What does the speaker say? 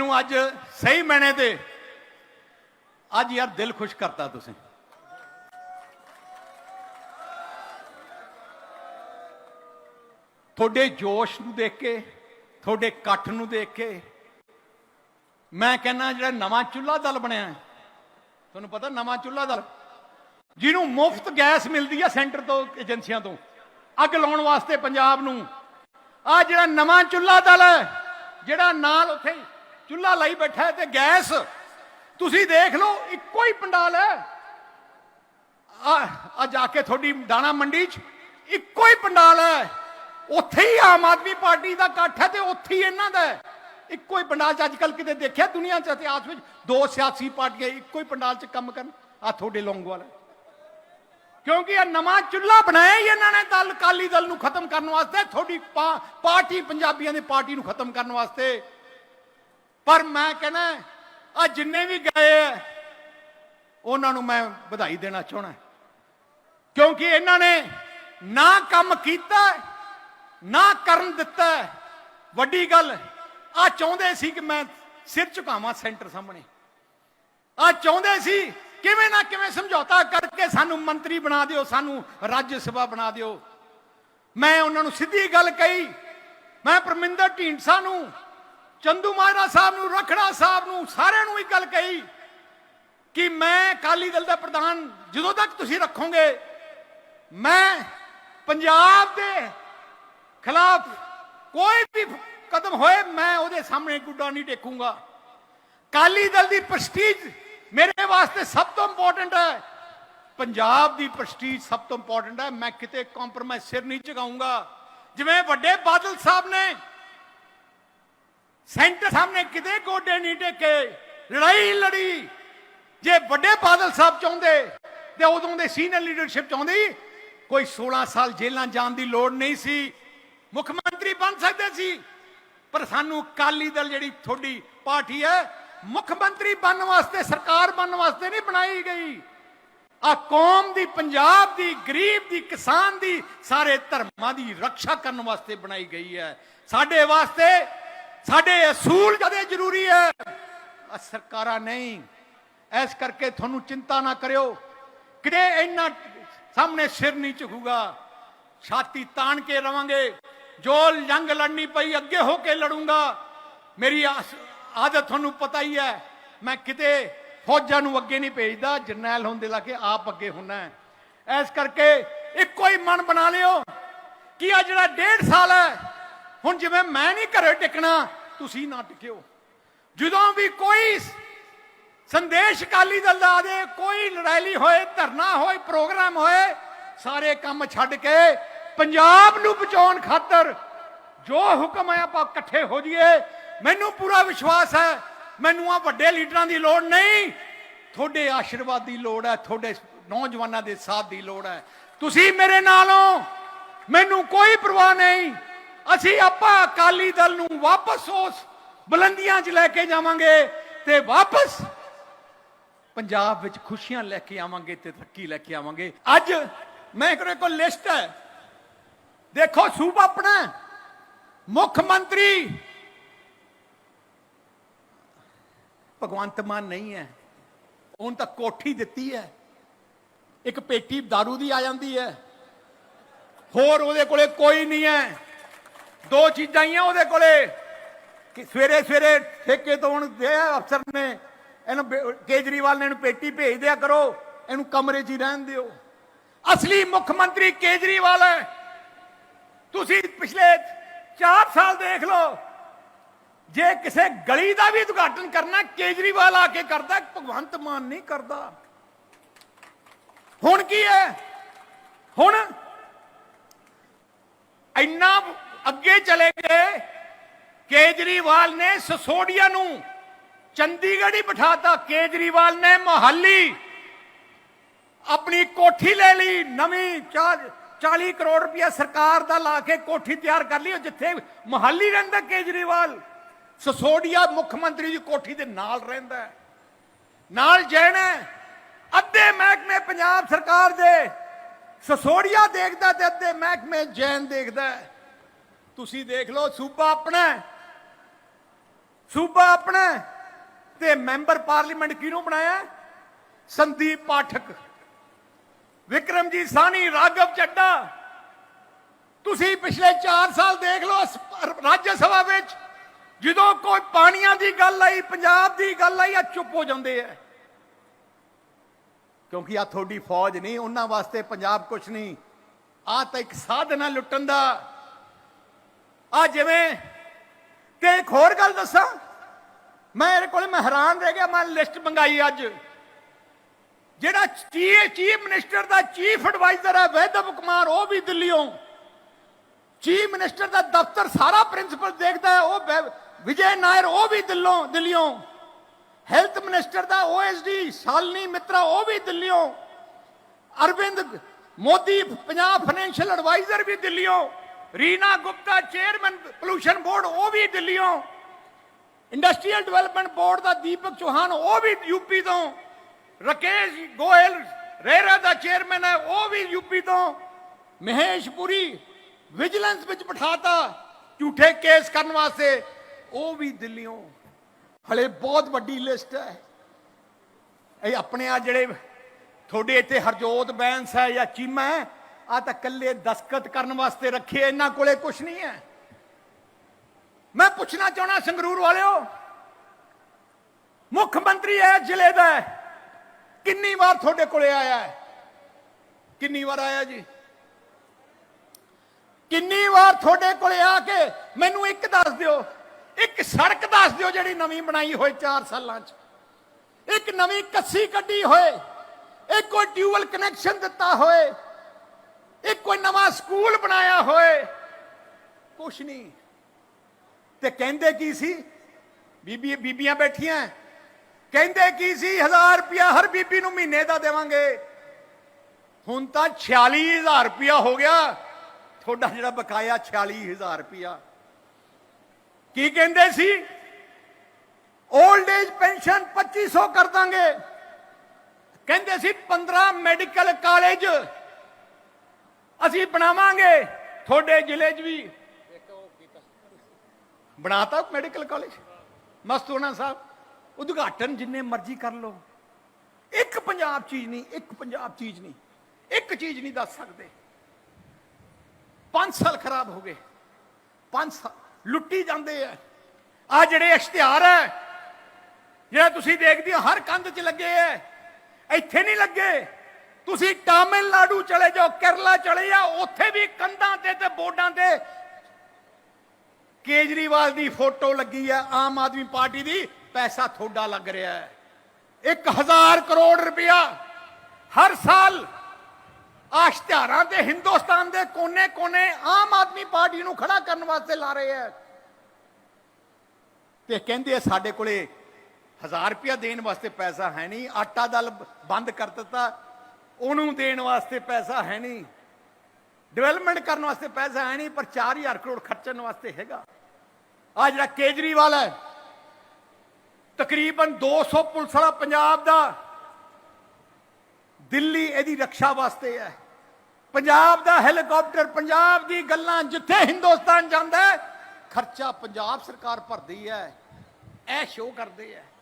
ਮੈਨੂੰ ਅੱਜ ਸਹੀ ਮੈਨੇ ਤੇ। ਅੱਜ ਯਾਰ ਦਿਲ ਖੁਸ਼ ਕਰਤਾ ਤੁਸੀਂ। ਤੁਹਾਡੇ ਜੋਸ਼ ਨੂੰ ਦੇਖ ਕੇ ਤੁਹਾਡੇ ਇਕੱਠ ਨੂੰ ਦੇਖ ਕੇ ਮੈਂ ਕਹਿੰਦਾ ਜਿਹੜਾ ਨਵਾਂ ਚੁੱਲ੍ਹਾ ਦਲ ਬਣਿਆ ਹੈ, ਤੁਹਾਨੂੰ ਪਤਾ ਨਵਾਂ ਚੁੱਲ੍ਹਾ ਦਲ? ਜਿਹਨੂੰ ਮੁਫਤ ਗੈਸ ਮਿਲਦੀ ਹੈ ਸੈਂਟਰ ਤੋਂ ਏਜੰਸੀਆਂ ਤੋਂ। ਅੱਗ ਲਾਉਣ ਵਾਸਤੇ ਪੰਜਾਬ ਨੂੰ। ਆ ਜਿਹੜਾ ਨਵਾਂ ਚੁੱਲ੍ਹਾ ਦਲ ਹੈ ਜਿਹੜਾ ਨਾਲ ਉੱਥੇ ਚੁੱਲ੍ਹਾ ਲਾਈ ਬੈਠਾ ਤੇ ਗੈਸ। ਤੁਸੀਂ ਦੇਖ ਲਓ, ਇੱਕੋ ਹੀ ਪੰਡਾਲ ਹੈ। ਆ ਆ ਜਾ ਕੇ ਤੁਹਾਡੀ ਦਾਣਾ ਮੰਡੀ 'ਚ, ਇੱਕੋ ਹੀ ਪੰਡਾਲ ਹੈ। ਉੱਥੇ ਹੀ ਆਮ ਆਦਮੀ ਪਾਰਟੀ ਦਾ ਇਕੱਠ ਹੈ ਤੇ ਉੱਥੇ ਹੀ ਇਹਨਾਂ ਦਾ ਹੈ। ਇੱਕੋ ਹੀ ਪੰਡਾਲ 'ਚ ਅੱਜ ਕੱਲ ਕਿਤੇ ਦੇਖਿਆ ਦੁਨੀਆ 'ਚ ਇਤਿਹਾਸ ਵਿੱਚ ਦੋ ਸਿਆਸੀ ਪਾਰਟੀਆਂ ਇੱਕੋ ਹੀ ਪੰਡਾਲ 'ਚ ਕੰਮ ਕਰਨ? ਆ ਤੁਹਾਡੇ ਲੌਂਗੋਵਾਲ ਹੈ ਕਿਉਂਕਿ ਇਹ ਨਵਾਂ ਚੁੱਲ੍ਹਾ ਬਣਾਇਆ ਹੀ ਇਹਨਾਂ ਨੇ ਦਲ ਕਾਲੀ ਦਲ ਨੂੰ ਖਤਮ ਕਰਨ ਵਾਸਤੇ, ਤੁਹਾਡੀ ਪਾਰਟੀ ਪੰਜਾਬੀਆਂ ਦੀ ਪਾਰਟੀ ਨੂੰ ਖਤਮ ਕਰਨ ਵਾਸਤੇ। ਪਰ ਮੈਂ ਕਹਿੰਦਾ ਆ ਜਿੰਨੇ ਵੀ ਗਏ ਆ ਉਹਨਾਂ ਨੂੰ ਮੈਂ ਵਧਾਈ ਦੇਣਾ ਚਾਹਣਾ ਕਿਉਂਕਿ ਇਹਨਾਂ ਨੇ ਨਾ ਕੰਮ ਕੀਤਾ ਨਾ ਕਰਨ ਦਿੱਤਾ ਵੱਡੀ ਗੱਲ ਆ ਚਾਹੁੰਦੇ ਸੀ ਕਿ ਮੈਂ ਸਿਰ ਝੁਕਾਵਾਂ ਸੈਂਟਰ ਸਾਹਮਣੇ। ਆ ਚਾਹੁੰਦੇ ਸੀ, ਕਿਵੇਂ ਨਾ ਕਿਵੇਂ ਸਮਝੌਤਾ ਕਰਕੇ ਸਾਨੂੰ ਮੰਤਰੀ ਬਣਾ ਦਿਓ, ਸਾਨੂੰ ਰਾਜ ਸਭਾ ਬਣਾ ਦਿਓ। ਮੈਂ ਉਹਨਾਂ ਨੂੰ ਸਿੱਧੀ ਗੱਲ ਕਹੀ, ਮੈਂ ਪਰਮਿੰਦਰ ਢੀਂਡਸਾ ਨੂੰ ਚੰਦੂ ਮਾਜਰਾ ਸਾਹਿਬ ਨੂੰ, ਰਖੜਾ ਸਾਹਿਬ ਨੂੰ, ਸਾਰਿਆਂ ਨੂੰ ਇੱਕ ਗੱਲ ਕਹੀ ਕਿ ਮੈਂ ਅਕਾਲੀ ਦਲ ਦਾ ਪ੍ਰਧਾਨ ਜਦੋਂ ਤੱਕ ਤੁਸੀਂ ਰੱਖੋਗੇ, ਮੈਂ ਪੰਜਾਬ ਦੇ ਖਿਲਾਫ ਕੋਈ ਵੀ ਕਦਮ ਹੋਏ, ਮੈਂ ਉਹਦੇ ਸਾਹਮਣੇ ਗੁੱਡਾ ਨਹੀਂ ਟੇਕੂੰਗਾ। ਕਾਲੀ ਦਲ ਦੀ ਪ੍ਰਸਟੀਜ ਮੇਰੇ ਵਾਸਤੇ ਸਭ ਤੋਂ ਇੰਪੋਰਟੈਂਟ ਹੈ। ਪੰਜਾਬ ਦੀ ਪ੍ਰਸਟੀਜ ਸਭ ਤੋਂ ਇੰਪੋਰਟੈਂਟ ਹੈ। ਮੈਂ ਕਿਤੇ ਕੰਪਰੋਮਾਈਜ਼ ਸਿਰ ਨਹੀਂ ਝੁਕਾਊਂਗਾ। ਜਿਵੇਂ ਵੱਡੇ ਬਾਦਲ ਸਾਹਿਬ ਨੇ ਸੈਂਟਰ ਸਾਹਮਣੇ ਕਿਤੇ ਗੋਡੇ ਨਹੀਂ ਟੇਕੇ, ਲੜਾਈ ਲੜੀ। ਜੇ ਵੱਡੇ ਬਾਦਲ ਸਾਹਿਬ ਚਾਹੁੰਦੇ, ਤੇ ਉਦੋਂ ਦੇ ਸੀਨੀਅਰ ਲੀਡਰਸ਼ਿਪ ਚਾਹੁੰਦੀ ਕੋਈ 16 ਸਾਲ ਜੇਲ੍ਹਾਂ ਜਾਣ ਦੀ ਲੋੜ ਨਹੀਂ ਸੀ। ਮੁੱਖ ਮੰਤਰੀ ਬਣ ਸਕਦੇ ਸੀ। ਪਰ ਸਾਨੂੰ ਕਾਲੀ ਦਲ ਜਿਹੜੀ ਤੁਹਾਡੀ ਪਾਰਟੀ ਹੈ, ਮੁੱਖ ਮੰਤਰੀ ਬਣਨ ਵਾਸਤੇ, ਸਰਕਾਰ ਬਣਨ ਵਾਸਤੇ ਨਹੀਂ ਬਣਾਈ ਗਈ। ਆ ਕੌਮ ਦੀ, ਪੰਜਾਬ ਦੀ, ਗਰੀਬ ਦੀ, ਕਿਸਾਨ ਦੀ, ਸਾਰੇ ਧਰਮਾਂ ਦੀ ਰੱਖਿਆ ਕਰਨ ਵਾਸਤੇ ਬਣਾਈ ਗਈ ਹੈ। ਸਾਡੇ ਵਾਸਤੇ ਸਾਡੇ ਅਸੂਲ ਜਦੇ ਜ਼ਰੂਰੀ ਹੈ? ਸਰਕਾਰਾਂ ਨਹੀਂ। ਐਸ ਕਰਕੇ ਤੁਹਾਨੂੰ ਚਿੰਤਾ ਨਾ ਕਰਿਓ। ਕਿਤੇ ਇੰਨਾ ਸਾਹਮਣੇ ਸਿਰ ਨਹੀਂ ਝੁਕੂਗਾ। ਛਾਤੀ ਤਾਣ ਕੇ ਰਵਾਂਗੇ। ਜੋ ਜੰਗ ਲੜਨੀ ਪਈ, ਅੱਗੇ ਹੋ ਕੇ ਲੜੂੰਗਾ। ਮੇਰੀ ਆਸ- ਆਦਤ ਤੁਹਾਨੂੰ ਪਤਾ ਹੀ ਹੈ। ਮੈਂ ਕਿਤੇ ਫੌਜਾਂ ਨੂੰ ਅੱਗੇ ਨਹੀਂ ਭੇਜਦਾ। ਜਰਨੈਲ ਹੁੰਦੇ ਲਾ ਕੇ ਆਪ ਅੱਗੇ ਹੁੰਨਾ ਹੈ। ਐਸ ਕਰਕੇ ਇੱਕੋ ਹੀ ਮਨ ਬਣਾ ਲਿਓ ਕਿ ਆ ਜਿਹੜਾ ਡੇਢ ਸਾਲ ਹੈ ਹੁਣ ਜਿਵੇਂ ਮੈਂ ਨਹੀਂ ਘਰੇ ਟਿਕਣਾ, ਤੁਸੀਂ ਨਾ ਟਿਕਿਓ। ਜਦੋਂ ਵੀ ਕੋਈ ਸੰਦੇਸ਼ ਅਕਾਲੀ ਦਲ ਦਾ ਆਦੇ ਕੋਈ ਲੜਾਈ ਹੋਏ, ਧਰਨਾ ਹੋਏ, ਪ੍ਰੋਗਰਾਮ ਹੋਏ, ਸਾਰੇ ਕੰਮ ਛੱਡ ਕੇ ਪੰਜਾਬ ਨੂੰ ਬਚਾਉਣ ਖਾਤਰ ਜੋ ਹੁਕਮ ਹੈ, ਆਪਾਂ ਇਕੱਠੇ ਹੋ ਜਾਈਏ। ਮੈਨੂੰ ਪੂਰਾ ਵਿਸ਼ਵਾਸ ਹੈ, ਮੈਨੂੰ ਆ ਵੱਡੇ ਲੀਡਰਾਂ ਦੀ ਲੋੜ ਨਹੀਂ। ਤੁਹਾਡੇ ਆਸ਼ੀਰਵਾਦ ਦੀ ਲੋੜ ਹੈ, ਤੁਹਾਡੇ ਨੌਜਵਾਨਾਂ ਦੇ ਸਾਥ ਦੀ ਲੋੜ ਹੈ। ਤੁਸੀਂ ਮੇਰੇ ਨਾਲ ਹੋ ਮੈਨੂੰ ਕੋਈ ਪਰਵਾਹ ਨਹੀਂ। ਅਸੀਂ ਆਪਾਂ ਅਕਾਲੀ ਦਲ ਨੂੰ ਵਾਪਸ ਉਸ ਬੁਲੰਦੀਆਂ 'ਚ ਲੈ ਕੇ ਜਾਵਾਂਗੇ ਤੇ ਵਾਪਸ ਪੰਜਾਬ ਵਿੱਚ ਖੁਸ਼ੀਆਂ ਲੈ ਕੇ ਆਵਾਂਗੇ ਤੇ ਤਰੱਕੀ ਲੈ ਕੇ ਆਵਾਂਗੇ। ਅੱਜ ਮੈਂ ਕੋਲ ਕੋਲ ਲਿਸਟ ਹੈ। ਦੇਖੋ, ਸੂਬਾ ਆਪਣਾ ਮੁੱਖ ਮੰਤਰੀ ਭਗਵੰਤ ਮਾਨ ਨਹੀਂ ਹੈ। ਉਹਨ ਤਾਂ ਕੋਠੀ ਦਿੱਤੀ ਹੈ। ਇੱਕ ਪੇਟੀ दारू ਦੀ ਆ ਜਾਂਦੀ ਹੈ। ਹੋਰ ਉਹਦੇ ਕੋਲੇ ਕੋਈ ਨਹੀਂ ਹੈ। ਦੋ ਚੀਜ਼ਾਂ ਹੀ ਆ ਉਹਦੇ ਕੋਲੇ। ਕਿ ਸਵੇਰੇ ਸਵੇਰੇ ਠੇਕੇ ਤੋਂ ਹੁਣ ਦੇ ਅਫਸਰ ਨੇ, ਇਹਨੂੰ ਕੇਜਰੀਵਾਲ ਨੇ ਇਹਨੂੰ ਪੇਟੀ ਭੇਜ ਦਿਆ ਕਰੋ, ਇਹਨੂੰ ਕਮਰੇ 'ਚ ਹੀ ਰਹਿਣ ਦਿਓ। ਅਸਲੀ ਮੁੱਖ ਮੰਤਰੀ ਕੇਜਰੀਵਾਲ ਹੈ। ਤੁਸੀਂ ਪਿਛਲੇ 4 ਸਾਲ ਦੇਖ ਲਓ, ਜੇ ਕਿਸੇ ਗਲੀ ਦਾ ਵੀ ਉਦਘਾਟਨ ਕਰਨਾ, ਕੇਜਰੀਵਾਲ ਆ ਕੇ ਕਰਦਾ, ਭਗਵੰਤ ਮਾਨ ਨਹੀਂ ਕਰਦਾ। ਹੁਣ ਕੀ ਹੈ? ਹੁਣ ਇੰਨਾ ਅੱਗੇ ਚਲੇ ਗਏ। ਕੇਜਰੀਵਾਲ ਨੇ ਸਸੋਡੀਆ ਨੂੰ ਚੰਡੀਗੜ੍ਹ ਹੀ ਬਿਠਾਤਾ। ਕੇਜਰੀਵਾਲ ਨੇ ਮੋਹਾਲੀ ਆਪਣੀ ਕੋਠੀ ਲੈ ਲਈ। ਨਵੀਂ 40 ਕਰੋੜ ਰੁਪਇਆ ਸਰਕਾਰ ਦਾ ਲਾ ਕੇ ਕੋਠੀ ਤਿਆਰ ਕਰ ਲਈ। ਜਿੱਥੇ ਮੋਹਾਲੀ ਰਹਿੰਦਾ ਕੇਜਰੀਵਾਲ ਸਸੋਡੀਆ ਮੁੱਖ ਮੰਤਰੀ ਦੀ ਕੋਠੀ ਦੇ ਨਾਲ ਰਹਿੰਦਾ ਨਾਲ ਜੈਨ ਹੈ। ਅੱਧੇ ਮਹਿਕਮੇ ਪੰਜਾਬ ਸਰਕਾਰ ਦੇ, ਸਸੋੜੀਆ ਦੇਖਦਾ ਤੇ ਅੱਧੇ ਮਹਿਕਮੇ ਜੈਨ ਦੇਖਦਾ ਤੁਸੀਂ ਦੇਖ ਲਓ, ਸੂਬਾ ਆਪਣਾ ਹੈ। ਸੂਬਾ ਆਪਣਾ ਹੈ। ਤੇ ਮੈਂਬਰ ਪਾਰਲੀਮੈਂਟ ਕਿਹਨੂੰ ਬਣਾਇਆ ਸੰਦੀਪ ਪਾਠਕ। ਵਿਕਰਮਜੀਤ ਸਾਨੀ ਰਾਘਵ ਚੱਡਾ। ਤੁਸੀਂ ਪਿਛਲੇ 4 ਸਾਲ ਦੇਖ ਲਓ ਰਾਜ ਸਭਾ ਵਿੱਚ ਜਦੋਂ ਕੋਈ ਪਾਣੀਆਂ ਦੀ ਗੱਲ ਆਈ, ਪੰਜਾਬ ਦੀ ਗੱਲ ਆਈ ਆ ਚੁੱਪ ਹੋ ਜਾਂਦੇ ਆ। ਕਿਉਂਕਿ ਆ ਤੁਹਾਡੀ ਫੌਜ ਨਹੀਂ, ਉਹਨਾਂ ਵਾਸਤੇ ਪੰਜਾਬ ਕੁਛ ਨਹੀਂ। ਆ ਤਾਂ ਇੱਕ ਸਾਧਨਾ ਲੁੱਟਣ ਦਾ। ਆ ਜਿਵੇਂ ਤੇ ਇੱਕ ਹੋਰ ਗੱਲ ਦੱਸਾਂ। ਮੈਂ ਇਹਦੇ ਕੋਲ ਮੈਂ ਹੈਰਾਨ ਰਹਿ ਗਿਆ, ਮੈਂ ਲਿਸਟ ਮੰਗਾਈ ਅੱਜ। ਜਿਹੜਾ ਚੀਫ ਮਿਨਿਸਟਰ ਦਾ ਚੀਫ ਐਡਵਾਈਜ਼ਰ ਹੈ ਵੈਦਵ ਕੁਮਾਰ, ਉਹ ਵੀ ਦਿੱਲੀੋਂ। ਚੀਫ ਮਿਨਿਸਟਰ ਦਾ ਦਫ਼ਤਰ ਸਾਰਾ ਪ੍ਰਿੰਸੀਪਲ ਦੇਖਦਾ ਹੈ, ਉਹ ਵਿਜੇ ਨਾਇਰ, ਉਹ ਵੀ ਦਿੱਲੋਂ, ਦਿੱਲੀੋਂ। ਹੈਲਥ ਮਿਨਿਸਟਰ ਦਾ ਓਐਸਡੀ ਸ਼ਾਲਨੀ ਮਿੱਤਰਾ, ਉਹ ਵੀ ਦਿੱਲੀੋਂ। ਅਰਵਿੰਦ ਮੋਦੀ, ਪੰਜਾਬ ਫਾਈਨੈਂਸ਼ੀਅਲ ਐਡਵਾਈਜ਼ਰ ਵੀ ਦਿੱਲੀੋਂ। Reena Gupta, chairman pollution board ਉਹ ਵੀ ਦਿੱਲੀੋਂ। ਇੰਡਸਟਰੀਅਲ ਡਿਵੈਲਪਮੈਂਟ ਬੋਰਡ ਦਾ ਦੀਪਕ ਚੌਹਾਨ, ਉਹ ਵੀ ਯੂਪੀ ਤੋਂ। ਰਕੇਸ਼ ਗੋਇਲ, ਰੇਰਾ ਦਾ ਚੇਅਰਮੈਨ ਹੈ, ਉਹ ਵੀ ਯੂਪੀ ਤੋਂ। ਮਹੇਸ਼ ਪੁਰੀ ਵਿਜੀਲੈਂਸ ਵਿੱਚ ਬਿਠਾਤਾ, ਝੂਠੇ ਕੇਸ ਕਰਨ ਵਾਸਤੇ। ਉਹ ਵੀ ਦਿੱਲੀੋਂ। ਹਲੇ ਬਹੁਤ ਵੱਡੀ ਲਿਸਟ ਹੈ। ਇਹ ਆਪਣੇ ਆ ਜਿਹੜੇ, ਤੁਹਾਡੇ ਇੱਥੇ ਹਰਜੋਤ ਬੈਂਸ ਹੈ ਜਾਂ ਚੀਮਾ ਹੈ ਆ ਤਾਂ ਕੱਲੇ ਦਸਕਤ ਕਰਨ ਵਾਸਤੇ ਰੱਖੇ ਇਹਨਾਂ ਕੋਲੇ ਕੁਝ ਨਹੀਂ ਹੈ। ਮੈਂ ਪੁੱਛਣਾ ਚਾਹਣਾ ਸੰਗਰੂਰ ਵਾਲਿਓ, ਮੁੱਖ ਮੰਤਰੀ ਹੈ ਜ਼ਿਲ੍ਹੇ ਦਾ ਕਿੰਨੀ ਵਾਰ ਤੁਹਾਡੇ ਕੋਲੇ ਆਇਆ ਹੈ? ਕਿੰਨੀ ਵਾਰ ਆਇਆ ਜੀ? ਕਿੰਨੀ ਵਾਰ ਤੁਹਾਡੇ ਕੋਲੇ ਆ ਕੇ ਮੈਨੂੰ ਇੱਕ ਦੱਸ ਦਿਓ, ਇੱਕ ਸੜਕ ਦੱਸ ਦਿਓ ਜਿਹੜੀ ਨਵੀਂ ਬਣਾਈ ਹੋਏ 4 ਸਾਲਾਂ 'ਚ। ਇੱਕ ਨਵੀਂ ਕੱਸੀ ਕੱਢੀ ਹੋਏ, ਇੱਕ ਕੋਈ ਡਿਊਅਲ ਕਨੈਕਸ਼ਨ ਦਿੱਤਾ ਹੋਏ ਇੱਕ ਕੋਈ ਨਵਾਂ ਸਕੂਲ ਬਣਾਇਆ ਹੋਏ। ਕੁਛ ਨਹੀਂ। ਤੇ ਕਹਿੰਦੇ ਕੀ ਸੀ? ਬੀਬੀ, ਬੀਬੀਆਂ ਬੈਠੀਆਂ। ਕਹਿੰਦੇ ਕੀ ਸੀ? 1000 ਰੁਪਇਆ ਹਰ ਬੀਬੀ ਨੂੰ ਮਹੀਨੇ ਦਾ ਦੇਵਾਂਗੇ। ਹੁਣ ਤਾਂ 46000 ਰੁਪਇਆ ਹੋ ਗਿਆ। ਤੁਹਾਡਾ ਜਿਹੜਾ ਬਕਾਇਆ 46000 ਰੁਪਇਆ। ਕੀ ਕਹਿੰਦੇ ਸੀ? 올ਡ ਏਜ ਪੈਨਸ਼ਨ 2500 ਕਰ ਦਾਂਗੇ। ਕਹਿੰਦੇ ਸੀ 15 ਮੈਡੀਕਲ ਕਾਲਜ ਅਸੀਂ ਬਣਾਵਾਂਗੇ। ਤੁਹਾਡੇ ਜ਼ਿਲ੍ਹੇ 'ਚ ਵੀ। ਬਣਾਤਾ ਮੈਡੀਕਲ ਕਾਲਜ? ਮਸਤੂਨਾ ਸਾਹਿਬ। ਉਦਘਾਟਨ ਜਿੰਨੇ ਮਰਜ਼ੀ ਕਰ ਲਓ। ਇੱਕ ਪੰਜਾਬ ਚੀਜ਼ ਨਹੀਂ, ਇੱਕ ਪੰਜਾਬ ਚੀਜ਼ ਨਹੀਂ। ਇੱਕ ਚੀਜ਼ ਨਹੀਂ ਦੱਸ ਸਕਦੇ। 5 ਸਾਲ ਖਰਾਬ ਹੋ ਗਏ। 5 ਸਾਲ ਲੁੱਟੀ ਜਾਂਦੇ ਆ। ਆ ਜਿਹੜੇ ਇਸ਼ਤਿਹਾਰ ਹੈ ਜਿਹੜਾ ਤੁਸੀਂ ਦੇਖਦੇ ਹੋ, ਹਰ ਕੰਧ 'ਚ ਲੱਗੇ ਐ ਇੱਥੇ ਨਹੀਂ ਲੱਗੇ। ਤੁਸੀਂ ਤਾਮਿਲਨਾਡੂ ਚਲੇ ਜਾਓ, ਕੇਰਲਾ ਚਲੇ ਜਾਓ, ਉੱਥੇ ਵੀ ਕੰਧਾਂ ਤੇ ਤੇ ਬੋਰਡਾਂ ਤੇ ਕੇਜਰੀਵਾਲ ਦੀ ਫੋਟੋ ਲੱਗੀ ਹੈ ਆਮ ਆਦਮੀ ਪਾਰਟੀ ਦੀ, ਪੈਸਾ ਥੋੜਾ ਲੱਗ ਰਿਹਾ ਹੈ। 1000 ਕਰੋੜ ਰੁਪਇਆ ਹਰ ਸਾਲ ਆਸ਼ਤਿਹਾਰਾਂ ਤੇ ਹਿੰਦੁਸਤਾਨ ਦੇ ਕੋਨੇ-ਕੋਨੇ ਆਮ ਆਦਮੀ ਪਾਰਟੀ ਨੂੰ ਖੜਾ ਕਰਨ ਵਾਸਤੇ ਲਾ ਰਹੇ ਹੈ। ਤੇ ਕਹਿੰਦੇ ਆ, ਸਾਡੇ ਕੋਲੇ 1000 ਰੁਪਇਆ ਦੇਣ ਵਾਸਤੇ ਪੈਸਾ ਹੈ ਨਹੀਂ, ਆਟਾ ਦਲ ਬੰਦ ਕਰ ਦਿੱਤਾ ਉਹਨੂੰ ਦੇਣ ਵਾਸਤੇ ਪੈਸਾ ਹੈ ਨਹੀਂ। ਡਿਵੈਲਪਮੈਂਟ ਕਰਨ ਵਾਸਤੇ ਪੈਸਾ ਹੈ ਨਹੀਂ, ਪਰ 4000 ਕਰੋੜ ਖਰਚਣ ਵਾਸਤੇ ਹੈਗਾ। ਆ ਜਿਹੜਾ ਕੇਜਰੀਵਾਲ ਹੈ, ਤਕਰੀਬਨ 200 ਪੁਲਿਸ ਵਾਲਾ ਪੰਜਾਬ ਦਾ, ਦਿੱਲੀ ਇਹਦੀ ਰੱਖਿਆ ਵਾਸਤੇ ਹੈ। ਪੰਜਾਬ ਦਾ ਹੈਲੀਕਾਪਟਰ, ਪੰਜਾਬ ਦੀ ਗੱਲਾਂ ਜਿੱਥੇ ਹਿੰਦੁਸਤਾਨ ਜਾਂਦਾ ਖਰਚਾ ਪੰਜਾਬ ਸਰਕਾਰ ਭਰਦੀ ਹੈ। ਇਹ ਸ਼ੋਅ ਕਰਦੇ ਹੈ।